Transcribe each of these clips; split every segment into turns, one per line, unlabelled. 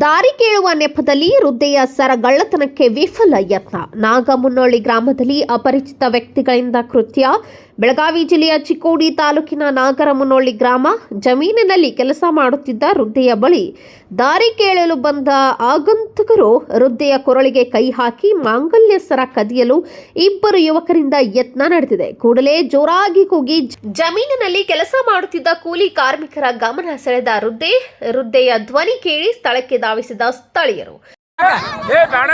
ದಾರಿ ಕೇಳುವ ನೆಪದಲ್ಲಿ ವೃದ್ಧೆಯ ಸರಗಳ್ಳತನಕ್ಕೆ ವಿಫಲ ಯತ್ನ. ನಾಗಮುನ್ನೋಳಿ ಗ್ರಾಮದಲ್ಲಿ ಅಪರಿಚಿತ ವ್ಯಕ್ತಿಗಳಿಂದ ಕೃತ್ಯ. ಬೆಳಗಾವಿ ಜಿಲ್ಲೆಯ ಚಿಕ್ಕೋಡಿ ತಾಲೂಕಿನ ನಾಗರಮುನ್ನೋಳಿ ಗ್ರಾಮ ಜಮೀನಿನಲ್ಲಿ ಕೆಲಸ ಮಾಡುತ್ತಿದ್ದ ವೃದ್ಧೆಯ ಬಳಿ ದಾರಿ ಕೇಳಲು ಬಂದ ಆಗಂತಕರು ವೃದ್ಧೆಯ ಕೊರಳಿಗೆ ಕೈ ಹಾಕಿ ಮಾಂಗಲ್ಯ ಸರ ಕದಿಯಲು ಇಬ್ಬರು ಯುವಕರಿಂದ ಯತ್ನ ನಡೆದಿದೆ. ಕೂಡಲೇ ಜೋರಾಗಿ ಕೂಗಿ ಜಮೀನಿನಲ್ಲಿ ಕೆಲಸ ಮಾಡುತ್ತಿದ್ದ ಕೂಲಿ ಕಾರ್ಮಿಕರ ಗಮನ ಸೆಳೆದ ವೃದ್ಧೆ ವೃದ್ಧೆಯ ಧ್ವನಿ ಕೇಳಿ ಸ್ಥಳಕ್ಕೆ ಧಾವಿಸಿದ ಸ್ಥಳೀಯರು.
ಏ ಬೇಡ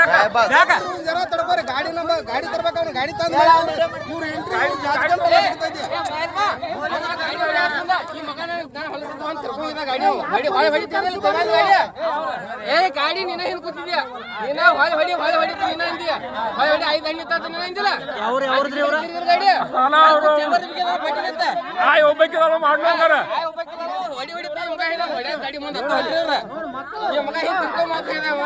ಯಾಕ?
ಜನ ತಡ್ಕೋರಿ ಗಾಡಿ ಗಾಡಿ ತರ್ಬೇಕು ಅವ್ನು ಗಾಡಿ
ಏ ಗಾಡಿ ನಿನ್ನ ಹಿಂದ್ ಕೂತಿದ್ಯಾ ನಿನ್ನ ಹೊಳೆ ಹೊಡಿ ಹೊಳೆ ಹೊಡಿ ನಿನ್ನ ಅಂದಿಯ ಹೊಳೆ ಹೊಡಿ ಐದು ಹಣ್ಣು ತಂತ ನಿನ್ನ ಅಂದಿಲ್ಲ ಅವ್ರ ಅವ್ರದ್ರಿ ಅವ್ರ ಗಾಡಿ
ಆಯ್ ಒಬ್ಬಕ್ಕಿದಾರ ಮಾಡ್ಲಂಗಾರ
ಹೊಡಿ ಹೊಡಿ ಮಗ ಹಿಡ ಹೊಡಿ ಗಾಡಿ ಮುಂದೆ ಹತ್ತ ಹೊಡಿದ್ರ ಈ ಮಗ ಹಿಂದ್ ಹೇಳಿದವ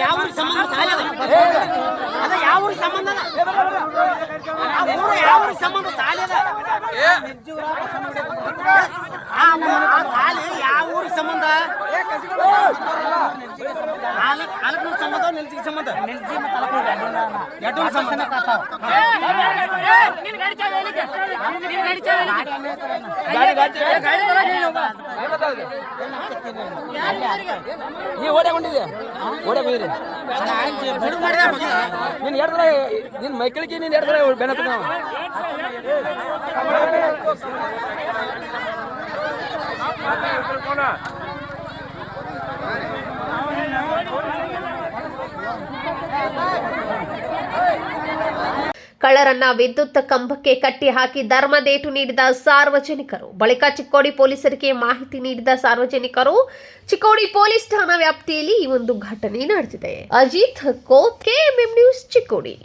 ಯಾವ ಸಂಬಂಧ ಸಂಬಂಧ ಸಂಬಂಧ ಎರಡು ಸಂಬಂಧ
ನೀ ಓಡೇ ನಿನ್ ಮೈಕಳಿಗೆ ನೀನ್ ಎರಡ್ರ ಬೆನತ
ಕಳ್ಳರನ್ನ ವಿದ್ಯುತ್ ಕಂಬಕ್ಕೆ ಕಟ್ಟಿ ಹಾಕಿ ಧರ್ಮದೇಟು ನೀಡಿದ ಸಾರ್ವಜನಿಕರು. ಬಳಿಕ ಚಿಕ್ಕೋಡಿ ಪೊಲೀಸರಿಗೆ ಮಾಹಿತಿ ನೀಡಿದ ಸಾರ್ವಜನಿಕರು, ಚಿಕ್ಕೋಡಿ ಪೊಲೀಸ್ ಠಾಣಾ ವ್ಯಾಪ್ತಿಯಲ್ಲಿ ಈ ಒಂದು ಘಟನೆ ನಡೆದಿದೆ. Ajit Koth KMM news Chikkodi.